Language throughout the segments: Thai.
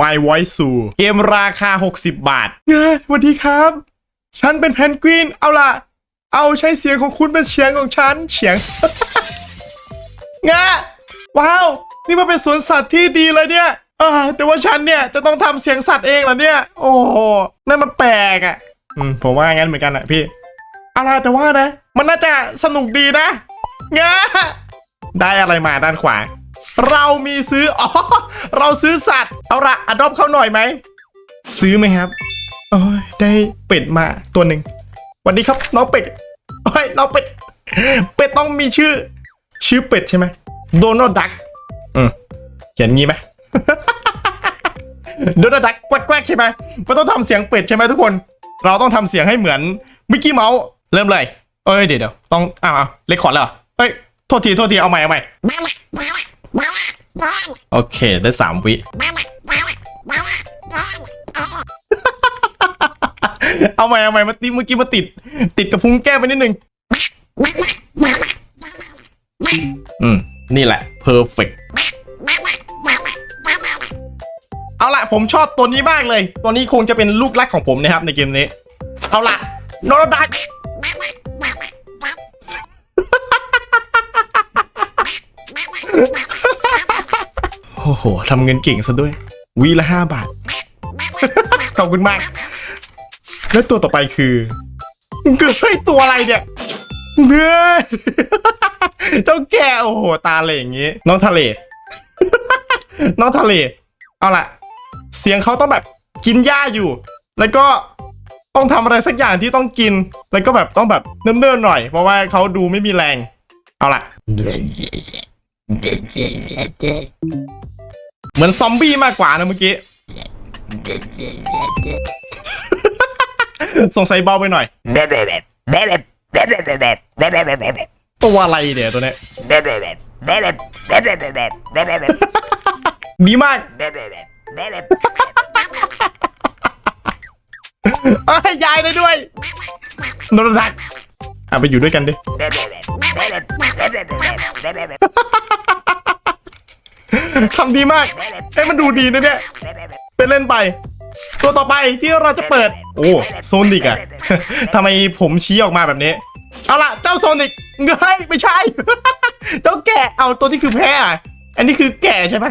My Voice สูเกมราคา 60 บาทเฮ้ยสวัสดีครับ ฉันเป็นแพนกวิน เอาล่ะ เอาใช้เสียงของคุณเป็นเสียงของฉัน เสียง งะว้าว นี่มันเป็นสวนสัตว์ที่ดีเลยเนี่ยอ่าแต่ว่าฉันเนี่ยจะต้องทำเสียงสัตว์เองเหรอเนี่ย โอ้โหนั่นมันแปลกอะอืมผมว่างั้นเหมือนกันอะพี่อาล่ะแต่ว่านะ มันน่าจะสนุกดีนะงะได้อะไรมาด้านขวา เรามีซื้อ อ๋อ เราซื้อสัตว์ เอาละอดอปเข้าหน่อยไหม ซื้อไหมครับโอ้ยได้เป็ดมาตัวหนึ่งวัสดีครับน้องเป็ดโอ้ยน้องเป็ด เป็ดต้องมีชื่อ ชื่อเป็ดใช่ไหมโดนัลดักอืมเขียนงี้ไหมโดนัลดักแกวกๆใช่ไหมไม่ต้องทำเสียงเป็ดใช่ไหมทุกคน เราต้องทำเสียงให้เหมือนมิกกี้เมาส์เริ่มเลยเอ้ยเดี๋ยวเดี๋ยวต้องอ้าวเลคคอร์ดเลยเหรอเอ้ยโทษทีโทษทีเอาใหม่เอาใหม่ โอเค ได้สามวิเอาใหม่เอาใหม่มาติเมื่อกี้มาติด ติดกับพุงแก้ไปนิดนึงอืม นี่แหละ perfect เอาละผมชอบตัวนี้มากเลย ตัวนี้คงจะเป็นลูกรักของผมนะครับในเกมนี้ เอาละโนรดัก หทำเงินเก่งซะด้วยวีละห้าบาท ขอบคุณมาก แล้วตัวต่อไปคือเฮ้ยตัวอะไรเนี่ยเฮ้ยเจ้าแก่โอ้โห ตาเหลอย่างงี้ น้องทะเล น้องทะเล เอาล่ะ เสียงเขาต้องแบบกินหญ้าอยู่ แล้วก็ต้องทำอะไรสักอย่างที่ต้องกิน แล้วก็แบบต้องแบบเนิ่นๆหน่อย เพราะว่าเขาดูไม่มีแรง เอาล่ะ เหมือนซอมบี้มากกว่านะเมื่อกี้ สงสัยเบาไปหน่อย ตัวอะไรเนี่ยตัวเนี้ยดีมากเอ้ยยายได้ด้วยนรดักอะไปอยู่ด้วยกันดิ ทำดีมากเอ้มันดูดีนะเนี่ยเป็นเล่นไป ตัวต่อไปที่เราจะเปิด โอ้โซนิกอะทำไมผมชี้ออกมาแบบนี้ เอาล่ะ เจ้าโซนิกเงยไม่ใช่ เจ้าแกะเอาตัวที่คือแพ้อะอันนี้คือแกะใช่ไหม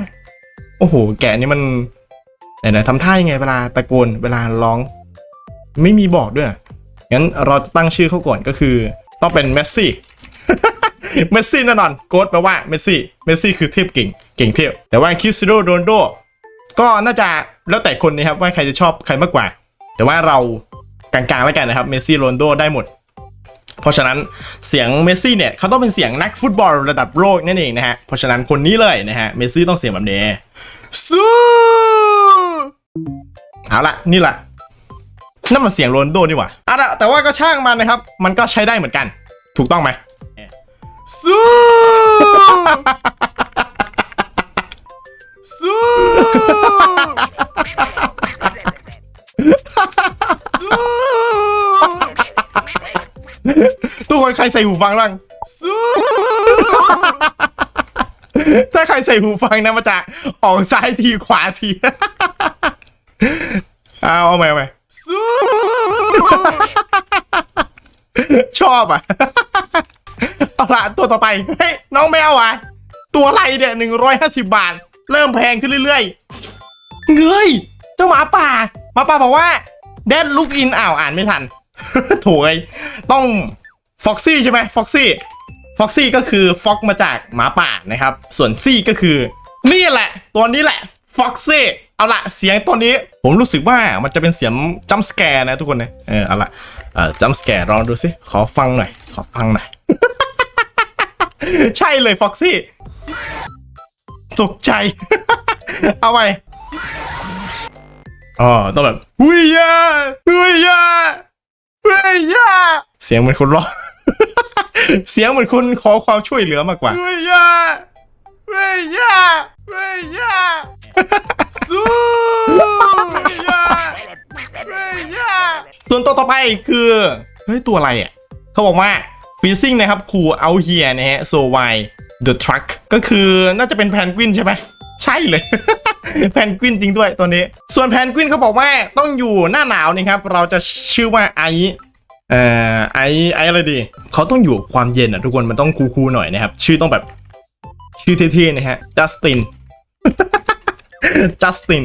โอ้โห แกะนี่มันไหนๆทำท่ายังไงเวลาตะโกนเวลาร้อง ไม่มีบอกด้วยงั้นเราจะตั้งชื่อเขาก่อนก็คือ ต้องเป็นเมสซี่ เมสซี่แน่นอนโค้ดแปลว่าเมสซี่เมสซี่คือเทพเก่งเก่งเทพแต่ว่าคริสติโนโรนโดก็น่าจะแล้วแต่คนนะครับว่าใครจะชอบใครมากกว่า แต่ว่าเรากลางๆแล้วกันนะครับเมสซี่โรนโดได้หมด เพราะฉะนั้นเสียงเมสซี่เนี่ยเขาต้องเป็นเสียงนักฟุตบอลระดับโลกนั่นเองนะฮะเพราะฉะนั้นคนนี้เลยนะฮะเมสซี่ต้องเสียงแบบนี้สู้เอาละนี่แหละนั่นมันเสียงโรนโดนี่หว่าอะแต่ว่าก็ช่างมันนะครับ มันก็ใช้ได้เหมือนกัน ถูกต้องไหม สู้สู้ทุกคนใครใส่หูฟังบ้างสู้ถ้าใครใส่หูฟังนะมันจะออกซ้ายทีขวาที เอาเอาใหม่เอาใหม่สู้ชอบอะ ละตัวต่อไปเฮ้ยน้องแมวอะ ตัวอะไรเนี่ยหนึ่งร้อยห้าสิบาท เริ่มแพงขึ้นเรื่อยๆ เงยเจ้าหมาป่าหมาป่าบอกว่าแดดลุกอินอ้าวอ่านไม่ทันโถยต้องฟ็อกซี่ใช่ไหมฟ็อกซี่ฟ็อกซี่ก็คือฟ็อกมาจากหมาป่านะครับ ส่วนซี่ก็คือ นี่แหละ ตัวนี้แหละฟ็อกซี่เอาละเสียงตัวนี้ ผมรู้สึกว่ามันจะเป็นเสียงจัมสแกร์นะทุกคนนะเออเอาละเออจัมสแกร์ลองดูสิขอฟังหน่อย ขอฟังหน่อย ใช่เลยฟ็อกซี่ตกใจ เอาไปอ๋อต้องแบบหุยยาหุยยาหุยยาเสียงเหมือนคนร้องเสียงเหมือนคนขอความช่วยเหลือมากกว่าหุยยาหุยยาหุยยาสู้หุยยาหุยยาส่วนตัวต่อไปคือเฮ้ยตัวอะไรอะเขาบอกว่า ฟีซิ่งนะครับคูเอาเฮียนะฮะโซวาย The Truck ก็คือน่าจะเป็นแพนกวินใช่ไหมใช่เลยแพนกวินจริงด้วยตัวนี้ ส่วนแพนกวินเขาบอกว่าต้องอยู่หน้าหนาวนี่ครับ เราจะชื่อว่าไอเอ่อไอไออะไรดี เขาต้องอยู่ความเย็นอะทุกคนมันต้องคูลๆหน่อยนะครับ ชื่อต้องแบบ ชื่อเท่ๆนะฮะจัสตินจัสติน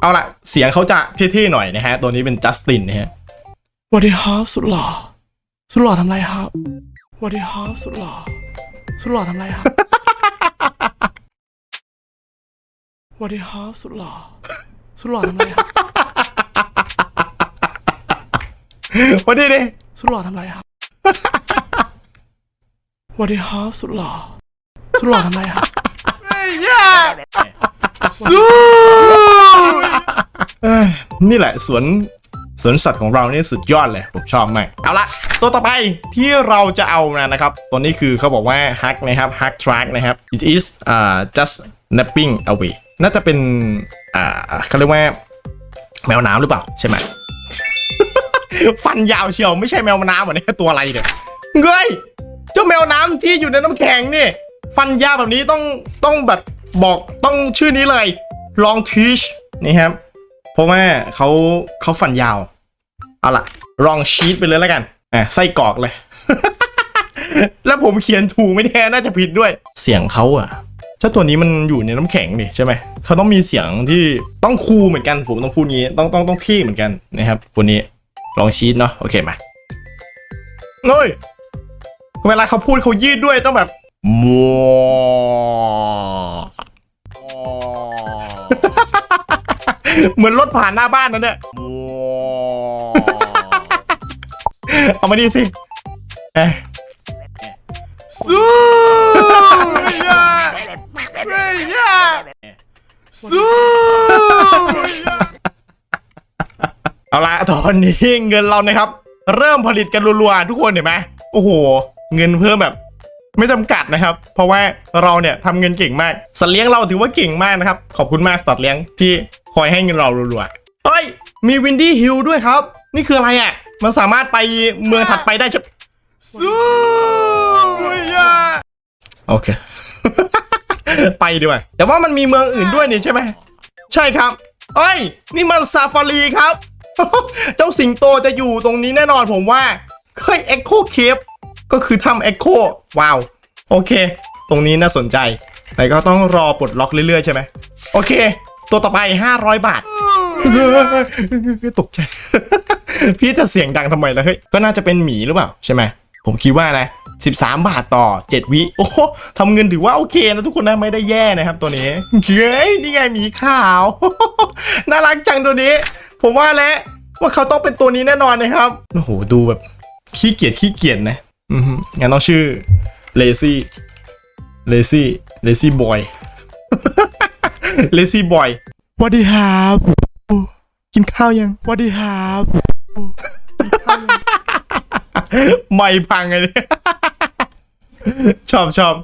เอาละเสียงเขาจะเท่ๆหน่อยนะฮะ ตัวนี้เป็นจัสตินนะฮะสวัสดีครับสุดหล่อสุดหล่อทำไรครับ วัสดีครับสุดหล่อสุดหล่อทำไรครับสวัสดีครับสุดหล่อสุดหล่อทำไรครับสวัสดีดิสุดหล่อทำไรครับสวัสดีครับสุดหล่อสุดหล่อทำไรครับสู้เอ้ยนี่แหละสวน สวนสัตว์ของเราเนี่ยสุดยอดเลย ผมชอบมากเอาละตัวต่อไปที่เราจะเอานะนะครับ ตัวนี้คือเขาบอกว่า hack นะครับ hack track นะครับ it is uh just napping away น่าจะเป็นอ่าเขาเรียกว่าแมวน้ำหรือเปล่าใช่ไหมฟันยาวเชียวไม่ใช่แมวน้ำเหมือนนี้ตัวอะไรเนี่ยเงยเจ้าแมวน้ำที่อยู่ในน้ำแข็งนี่ฟันยาวแบบนี้ต้องต้องแบบบอกต้องชื่อนี้เลย long teach นี่ครับ เพราะว่าเขาเขาฟันยาว เอาล่ะลองชีตไปเลยแล้วกันอะไส้กรอกเลย แล้วผมเขียนถูกไม่แน่น่าจะผิดด้วย เสียงเขาอะถ้าตัวนี้มันอยู่ในน้ำแข็งนี่ใช่ไหมเขาต้องมีเสียงที่ต้องคูเหมือนกันผมต้องพูดงี้ต้องต้องต้องเท่เหมือนกันนะครับคนนี้ลองชีตเนาะโอเคมาเฮ้ยเวลาเขาพูดเขายืดด้วยต้องแบบมัว เหมือนรถผ่านหน้าบ้านนั่นเนี่ยเอามาดีสิเอ้ยสู้ยาย่าสู้เอาละตอนนี้เงินเรานะครับ เริ่มผลิตกันรัวๆทุกคนเห็นไหมโอ้โห เงินเพิ่มแบบไม่จำกัดนะครับ เพราะว่าเราเนี่ยทำเงินเก่งมากสัตว์เลี้ยงเราถือว่าเก่งมากนะครับ ขอบคุณมากสัตว์เลี้ยงที่ คอยให้เงินเรารัวๆเฮ้ย มีวินดี้ฮิลด้วยครับ นี่คืออะไรอะ มันสามารถไปเมืองถัดไปได้ใช่สู้ยาโอเค ไปดีกว่าแต่ว่ามันมีเมืองอื่นด้วยนี่ใช่ไหม ใช่ครับเอ้ย นี่มันซาฟารีครับ เจ้าสิงโตจะอยู่ตรงนี้แน่นอนผมว่า เคยเอ็กโคเคฟก็คือทำเอ็กโคว้าว โอเค ตรงนี้น่าสนใจ แต่ก็ต้องรอปลดล็อกเรื่อยๆใช่ไหม โอเค ตัวต่อไป 500 บาท ตกใจ พี่จะเสียงดังทำไมล่ะเฮ้ย ก็น่าจะเป็นหมีหรือเปล่า ใช่ไหม ผมคิดว่านะ 13 บาทต่อ 7 วิ โอ้โหทำเงินถือว่าโอเคนะทุกคนนะ ไม่ได้แย่นะครับตัวนี้เฮ้ยนี่ไงหมีขาว น่ารักจังตัวนี้ ผมว่าแล้วว่าเขาต้องเป็นตัวนี้แน่นอนนะครับ โอ้โห ดูแบบขี้เกียจขี้เกียจนะ อือฮึงั้นต้องชื่อ lazy lazy lazy boy lazy boy สวัสดีครับกินข้าวยังสวัสดีครับไม่พังไงเนี่ยชอบชอบ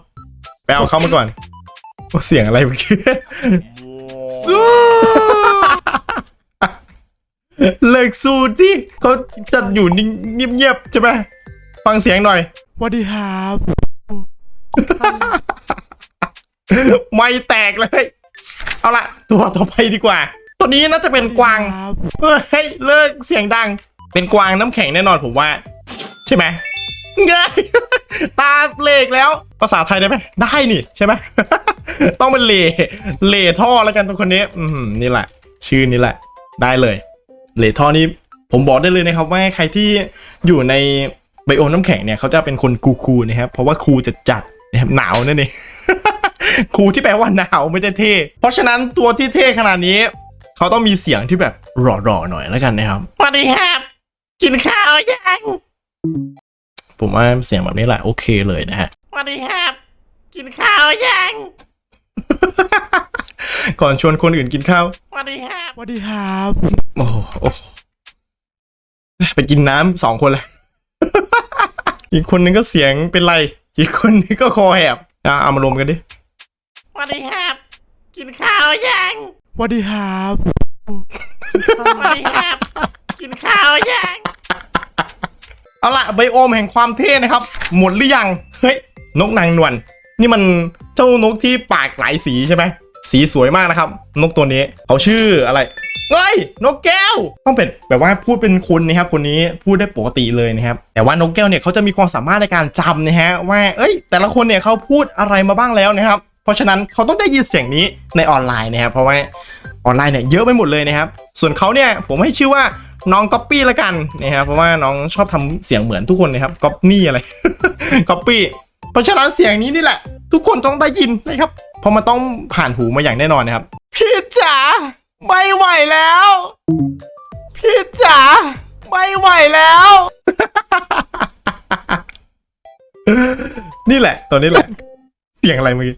ไปเอาเข้ามาก่อนว่าเสียงอะไรเมื่อกี้สู้เลิกสู้ที่เขาจะอยู่นิ่งเงียบๆใช่ไหมฟังเสียงหน่อยสวัสดีครับไม่แตกเลย เอาละตัวต่อไปดีกว่า ตัวนี้น่าจะเป็นกวางเฮ้ยเลิกเสียงดัง เป็นกวางน้ำแข็งแน่นอนผมว่า ใช่ไหมเงยตาเหลกแล้ว ภาษาไทยได้ไหมได้นี่ใช่ไหมต้องเป็นเหล่เหล่ท่อแล้วกันตัวคนนี้ อืมนี่แหละ ชื่อนี้แหละ ได้เลยเหล่ท่อนี้ผมบอกได้เลยนะครับว่าใครที่อยู่ในไบโอมน้ำแข็งเนี่ยเขาจะเป็นคนคูลๆนะครับเพราะว่าคูลจัดจัดๆนะครับหนาวนั่นเอง คูลที่แปลว่าหนาวไม่ได้เท่ เพราะฉะนั้นตัวที่เท่ขนาดนี้ เขาต้องมีเสียงที่แบบหล่อๆหน่อยแล้วกันนะครับสวัสดีครับกินข้าวยังผมว่าเสียงแบบนี้แหละโอเคเลยนะฮะสวัสดีครับ กินข้าวยังก่อนชวนคนอื่นกินข้าวสวัสดีครับสวัสดีครับโอ้โหโอ้โหไปกินน้ำสองคนเลยอีกคนนึงก็เสียงเป็นไร อีกคนนึงก็คอแหบอะเอามารวมกันดิ สวัสดีครับ กินข้าวยังสวัสดีครับสวัสดีครับ กินข้าวยังเอาละไบโอมแห่งความเท่นะครับ หมดหรือยังเฮ้ยนกนางนวลนี่มันเจ้านกที่ปากหลายสีใช่ไหมสีสวยมากนะครับ นกตัวนี้เขาชื่ออะไรเฮ้ยนกแก้ว ต้องเป็นแบบว่าพูดเป็นคุณนะครับคนนี้พูดได้ปกติเลยนะครับ แต่ว่านกแก้วเนี่ยเขาจะมีความสามารถในการจำนะฮะว่าเอ้ย แต่ละคนเนี่ยเขาพูดอะไรมาบ้างแล้วนะครับ เพราะฉะนั้นเขาต้องได้ยินเสียงนี้ในออนไลน์นะครับเพราะว่าออนไลน์เนี่ยเยอะไปหมดเลยนะครับ ส่วนเขาเนี่ยผมให้ชื่อว่าน้องก๊อปปี้ละกันนะครับเพราะว่าน้องชอบทำเสียงเหมือนทุกคนนะครับก๊อปนี่อะไรก๊อปปี้เพราะฉะนั้นเสียงนี้นี่แหละ ทุกคนต้องได้ยินนะครับเพราะมันต้องผ่านหูมาอย่างแน่นอนนะครับพี่จ๋าไม่ไหวแล้วพี่จ๋าไม่ไหวแล้ว นี่แหละตัวนี้แหละ เสียงอะไรเมื่อกี้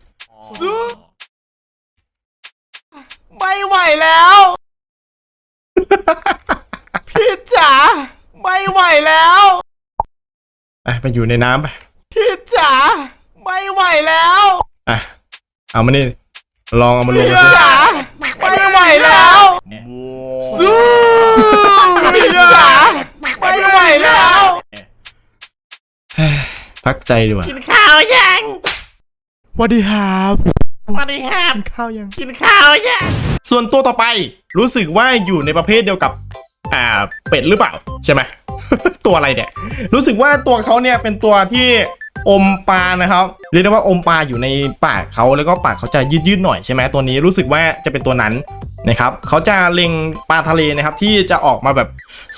ไม่ไหวแล้ว พี่จ๋าไม่ไหวแล้วอะไปอยู่ในน้ำไปพี่จ๋าไม่ไหวแล้วอะเอามานี่ลองเอามาลงกันสิจ๋าไม่ไหวแล้วสู้พี่จ๋าไม่ไหวแล้วเฮ้ยพักใจดีกว่า กินข้าวยัง สวัสดีครับสวัสดีครับกินข้าวยัง กินข้าวยัง ส่วนตัวต่อไปรู้สึกว่าอยู่ในประเภทเดียวกับ อ่า เป็ดหรือเปล่า ใช่ไหม ตัวอะไรเนี่ย รู้สึกว่าตัวเขาเนี่ยเป็นตัวที่อมปลานะครับ เรียกได้ว่าอมปลาอยู่ในปากเขาแล้วก็ปากเขาจะยืดๆหน่อยใช่ไหมตัวนี้รู้สึกว่าจะเป็นตัวนั้นนะครับเขาจะเล็งปลาทะเลนะครับที่จะออกมาแบบ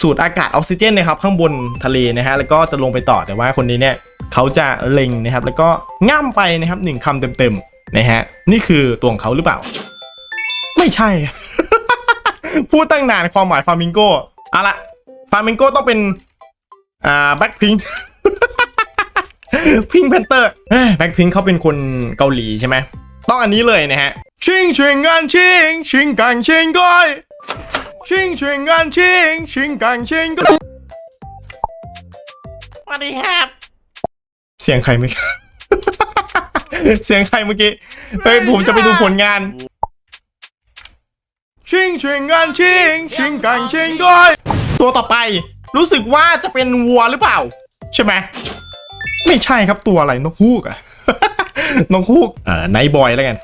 สูดอากาศออกซิเจนนะครับข้างบนทะเลนะฮะแล้วก็จะลงไปต่อแต่ว่าคนนี้เนี่ย เขาจะเล็งนะครับ แล้วก็ง่ำไปนะครับหนึ่งคำเต็มๆนะฮะนี่คือตัวของเขาหรือเปล่า ไม่ใช่ พูดตั้งนานความหมายฟามิงโกเอาละฟามิงโกต้องเป็นอ่าแบ็คพิงพิงแพนเตอร์แบ็คพิงเขาเป็นคนเกาหลีใช่ไหมต้องอันนี้เลยนะฮะชิงชิงกันชิงชิงกังชิงก้อยชิงชิงกันชิงชิงกังชิงก้อยสวัสดีครับ สียงใครเมื่อกี้ เสียงใครเมื่อกี้ เฮ้ยผมจะไปดูผลงาน ชิงชิงกันชิงชิงกังชิงก้อยตัวต่อไป รู้สึกว่าจะเป็นวัวหรือเปล่า ใช่ไหม ไม่ใช่ครับตัวอะไรนกฮูกอะนกฮูกอ่าไนบอยแล้วกัน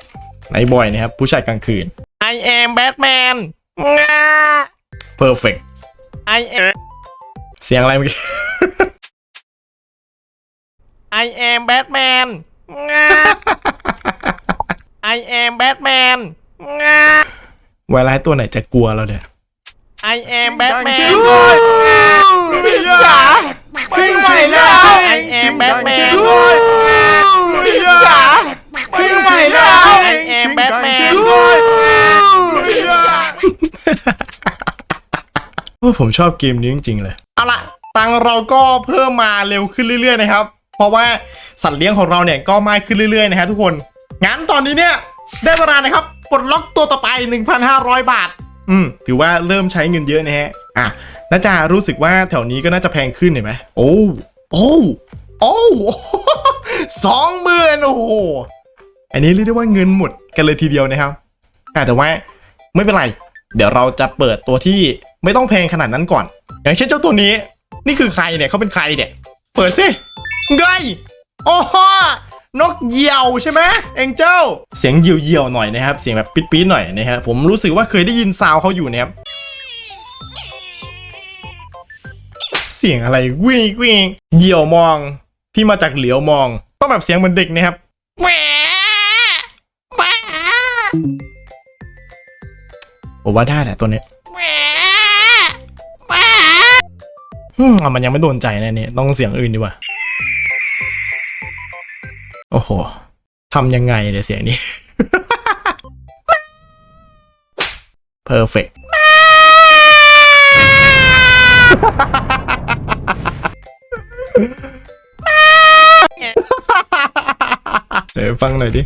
ไนบอยนะครับ ผู้ชายกลางคืน I am Batman งา perfect I am เสียงอะไรเมื่อกี้ I am Batman งา I am Batman งาเวลาให้ตัวไหนจะกลัวเราเนี่ย I am Batman พี่จ๋าชิงชิงแล้ว I am Batman พี่จ๋าชิงชิงแล้ว I am Batman โอ้ผมชอบเกมนี้จริงๆเลย เอาล่ะตังค์เราก็เพิ่มมาเร็วขึ้นเรื่อยๆนะครับ เพราะว่าสัตว์เลี้ยงของเราเนี่ยก็มากขึ้นเรื่อยๆนะฮะทุกคน งั้นตอนนี้เนี่ยได้เวลานะครับปลดล็อกตัวต่อไป 1,500 บาท อืมถือว่าเริ่มใช้เงินเยอะนะฮะ อะน่าจะรู้สึกว่าแถวนี้ก็น่าจะแพงขึ้นเห็นไหมโอ้โอ้โอ้สองหมื่นโอ้โหอันนี้เรียกได้ว่าเงินหมดกันเลยทีเดียวนะครับอะแต่ว่าไม่เป็นไร เดี๋ยวเราจะเปิดตัวที่ไม่ต้องแพงขนาดนั้นก่อน อย่างเช่นเจ้าตัวนี้ นี่คือใครเนี่ยเขาเป็นใครเนี่ย เปิดสิ ไงโอ้โหนกเหยี่ยวใช่ไหมเอ็งเจ้า เสียงเหยี่ยวๆหน่อยนะครับ เสียงแบบปี๊ดๆหน่อยนะฮะผมรู้สึกว่าเคยได้ยินซาวเขาอยู่นะครับเสียงอะไรวิ่งวิ่งเหยี่ยวมองที่มาจากเหลียวมอง ต้องแบบเสียงเหมือนเด็กนะครับแหมแหมผมว่าได้แหละตัวเนี้ยแหมแหมอืมมันยังไม่โดนใจแน่เนี่ยต้องเสียงอื่นดีกว่า โอ้โหทำยังไงเนี่ยเสียงนี้ perfect เดี๋ยวฟังหน่อยดิ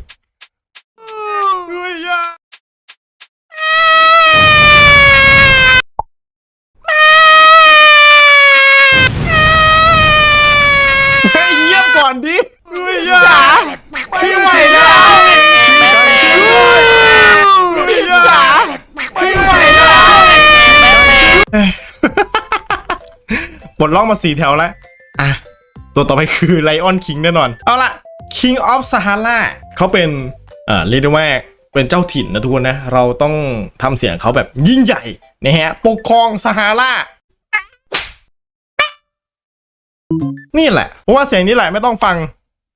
ดล็อกมาสี่แถวแล้ว อะ ตัวต่อไปคือไลออนคิงแน่นอน เอาละ King of Sahara เขาเป็นเอ่อเรียกได้ว่าเป็นเจ้าถิ่นนะทุกคนนะ เราต้องทำเสียงเขาแบบยิ่งใหญ่นะฮะ ปกครองซาฮารานี่แหละ เพราะว่าเสียงนี้แหละไม่ต้องฟัง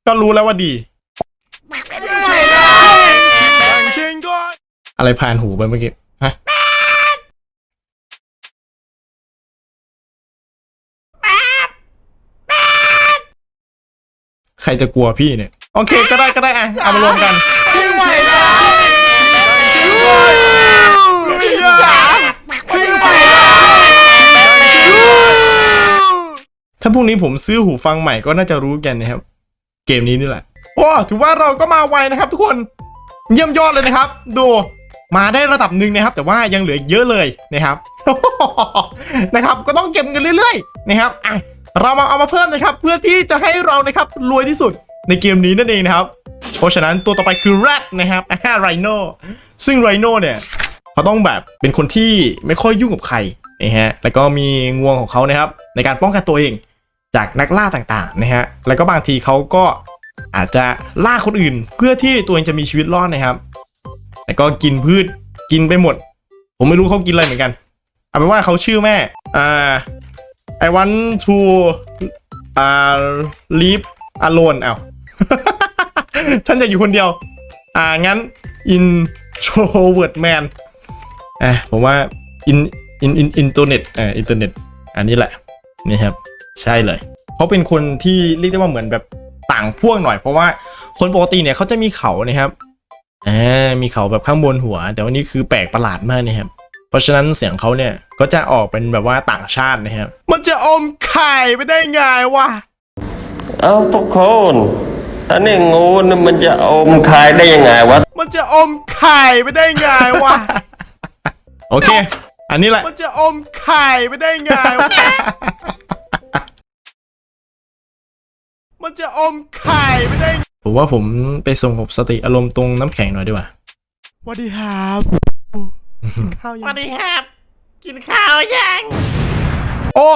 ก็รู้แล้วว่าดี อะไรผ่านหูไปเมื่อกี้ ฮะ ใครจะกลัวพี่เนี่ย โอเคก็ได้ก็ได้อะเอามารวมกันถ้าพรุ่งนี้ผมซื้อหูฟังใหม่ก็น่าจะรู้กันนะครับ เกมนี้นี่แหละโอ้ถือว่าเราก็มาไวนะครับ ทุกคนเยี่ยมยอดเลยนะครับ ดูมาได้ระดับหนึ่งนะครับ แต่ว่ายังเหลือเยอะเลยนะครับนะครับ ก็ต้องเก็บกันเรื่อยๆ นะครับอะ เรามาเอามาเพิ่มนะครับเพื่อที่จะให้เรานะครับรวยที่สุดในเกมนี้นั่นเองนะครับ เพราะฉะนั้นตัวต่อไปคือแรดนะครับอ่าไรโนซึ่งไรโนเนี่ยเขาต้องแบบเป็นคนที่ไม่ค่อยยุ่งกับใครนะฮะแล้วก็มีงวงของเขานะครับ ในการป้องกันตัวเองจากนักล่าต่างๆนะฮะแล้วก็บางทีเขาก็อาจจะล่าคนอื่น เพื่อที่ตัวเองจะมีชีวิตรอดนะครับแล้วก็กินพืชกินไปหมด ผมไม่รู้เขากินอะไรเหมือนกันเอาเป็นว่าเขาชื่อแม่อ่า I want to อ่า live alone อ้าฉันอยากอยู่คนเดียว อ่า งั้น introvert man อะผมว่า in in in internet อ่า internet อันนี้แหละ นี่ครับ ใช่เลย เขาเป็นคนที่เรียกได้ว่าเหมือนแบบต่างพวกหน่อย เพราะว่าคนปกติเนี่ยเขาจะมีเขานะครับอ่ามีเขาแบบข้างบนหัว แต่วันนี้คือแปลกประหลาดมากนะครับ เพราะฉะนั้นเสียงเขาเนี่ย ก็จะออกเป็นแบบว่าต่างชาตินะครับ มันจะอมไข่ไปได้ไงวะ เอาทุกคนอันนี้งูนี่มันจะอมคายได้ยังไงวะ มันจะอมไข่ไปได้ไงวะ โอเค อันนี้แหละ มันจะอมไข่ไปได้ไงวะ มันจะอมไข่ไปได้ ผมว่าผมไปสงบสติอารมณ์ตรงน้ำแข็งหน่อยดีกว่าสวัสดีครับ ข้าวสยัวังสดีครับ กินข้าวยังโอ้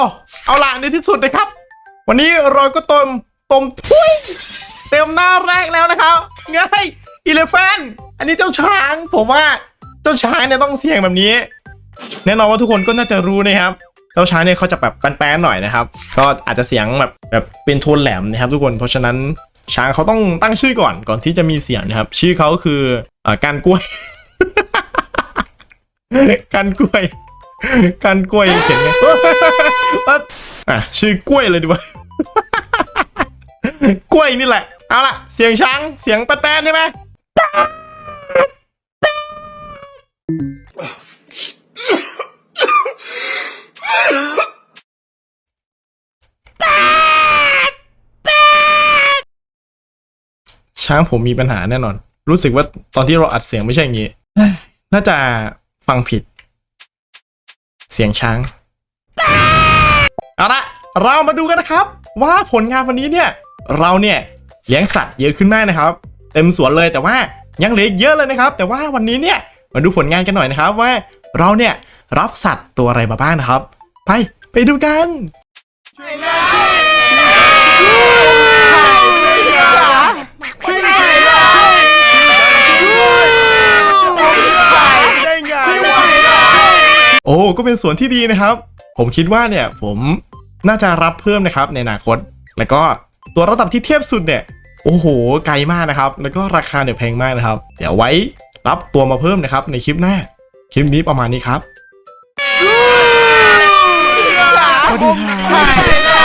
เอาล่ะในที่สุดนะครับ วันนี้เราก็ต้มต้มทุยเต็มหน้าแรกแล้วนะครับไงอีเลฟนอันนี้เจ้าช้าง ผมว่าเจ้าช้างเนี่ยต้องเสียงแบบนี้ แน่นอนว่าทุกคนก็น่าจะรู้นะครับเจ้าช้างเนี่ยเขาจะแบบแป้นๆหน่อยนะครับ ก็อาจจะเสียงแบบแบบเป็นโทนแหลมนะครับ ทุกคนเพราะฉะนั้นช้างเขาต้องตั้งชื่อก่อนก่อนที่จะมีเสียงนะครับ ชื่อเขาคืออการกล้วย การกล้วย การกล้วยเขียนไงปั๊บอะชื่อกล้วยเลยดีกว่ากล้วยนี่แหละ เอาล่ะ เสียงช้าง เสียงแป้นๆใช่ไหมช้างผมมีปัญหาแน่นอน รู้สึกว่าตอนที่เราอัดเสียงไม่ใช่อย่างนี้ น่าจะฟังผิด เสียงช้าง เอาละเรามาดูกันนะครับ ว่าผลงานวันนี้เนี่ย เราเนี่ยเลี้ยงสัตว์เยอะขึ้นมากนะครับ เต็มสวนเลยแต่ว่ายังเหลืออีกเยอะเลยนะครับ แต่ว่าวันนี้เนี่ยมาดูผลงานกันหน่อยนะครับว่าเราเนี่ยรับสัตว์ตัวอะไรมาบ้างนะครับ ไปไปดูกัน โอ้ก็เป็นส่วนที่ดีนะครับ ผมคิดว่าเนี่ยผมน่าจะรับเพิ่มนะครับในอนาคต แล้วก็ตัวระดับที่เทียบสุดเนี่ยโอ้โห ไกลมากนะครับ แล้วก็ราคาเนี่ยแพงมากนะครับ เดี๋ยวไว้รับตัวมาเพิ่มนะครับ ในคลิปหน้า คลิปนี้ประมาณนี้ครับสวัสดีครับ